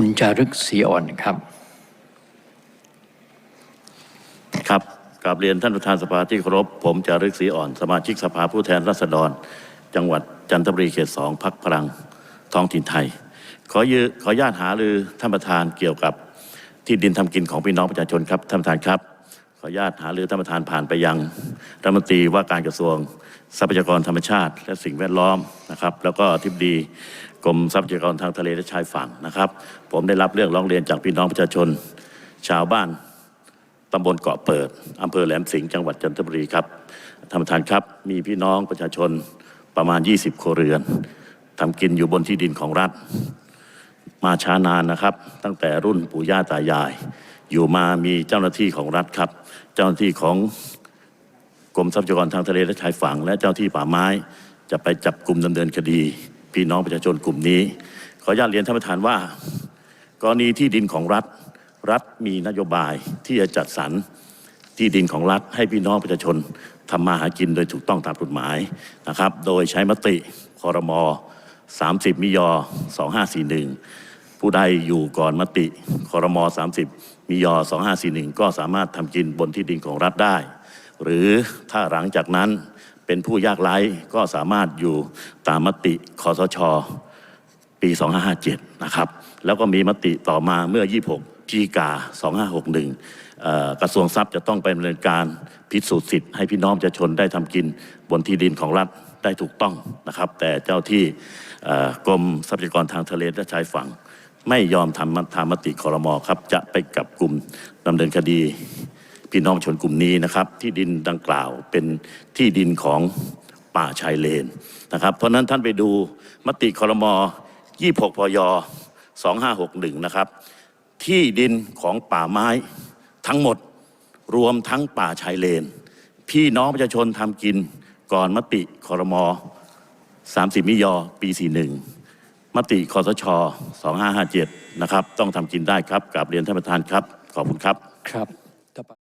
คุณจารึกศรีอ่อนครับ ครับกราบเรียนท่านประธานสภาที่เคารพผมจารึกศรีอ่อน สมาชิกสภาผู้แทนราษฎร จังหวัดจันทบุรีเขตสองพักพลังท้องถิ่นไทย ขอยืขออนุญาตหารือท่านประธานเกี่ยวกับที่ดินทำกินของพี่น้องประชาชนครับท่านประธานครับ ขออนุญาตหารือท่านประธานผ่านไปยังรัฐมนตรีว่าการกระทรวงทรัพยากรธรรมชาติ และสิ่งแวดล้อมนะครับ แล้วก็อธิบดี กรมทรัพยากรทางทะเลและชายฝั่งนะครับ ผมได้รับเรื่องร้องเรียนจากพี่น้องประชาชน ชาวบ้านตำบลเกาะเปิดอำเภอแหลมสิงห์จังหวัดจันทบุรีครับท่านประธานครับมีพี่น้องประชาชนประมาณ 20 ครัวเรือนทำกินอยู่บนที่ดินของรัฐ มาช้านานนะครับ ตั้งแต่รุ่นปู่ย่าตายาย อยู่มามีเจ้าหน้าที่ของรัฐครับ เจ้าหน้าที่ของกรมทรัพยากรทางทะเลและชายฝั่ง และเจ้าที่ป่าไม้ จะไปจับกลุ่มดำเนินคดี พี่น้องประชาชนกลุ่มนี้ ขออนุญาตเรียนท่านประธานว่า กรณีที่ดินของรัฐ รัฐมีนโยบายที่จะจัดสรรที่ดินของรัฐให้พี่น้องประชาชนทำมาหากินโดยถูกต้องตามกฎหมายนะครับ โดยใช้มติคอรมอ30 มิยอ 2541 ผู้ใดอยู่ก่อนมติคอรมอ30 มิยอ 2541 ก็สามารถทำกินบนที่ดินของรัฐได้ หรือถ้าหลังจากนั้น เป็นผู้ยากไร้ก็สามารถอยู่ตามมติคอสช ปี 2557 นะครับ แล้วก็มีมติต่อมาเมื่อ 26พฤศจิกา 2561 กระทรวงทรัพย์จะต้องไปดำเนินการพิสูจน์สิทธิ์ให้พี่น้องประชาชนได้ทำกินบนที่ดินของรัฐได้ถูกต้องนะครับ แต่เจ้าที่กรมทรัพยากรทางทะเลและชายฝั่ง ไม่ยอมทำทำมติคอรมอครับ จะไปกับกลุ่มดำเนินคดี พี่น้องชนกลุ่มนี้นะครับ ที่ดินดังกล่าวเป็นที่ดินของป่าชายเลนนะครับ เพราะนั้นท่านไปดูมติคอรมอ26พย2561 นะครับ ที่ดินของป่าไม้ทั้งหมดรวมทั้งป่าชายเลน พี่น้องประชาชนทำกินก่อนมติคอรมอ30 มิยอปี 41 มติคอสช 2557 นะครับ ต้องทำกินได้ครับกราบเรียนท่านประธานครับ ขอบคุณครับครับ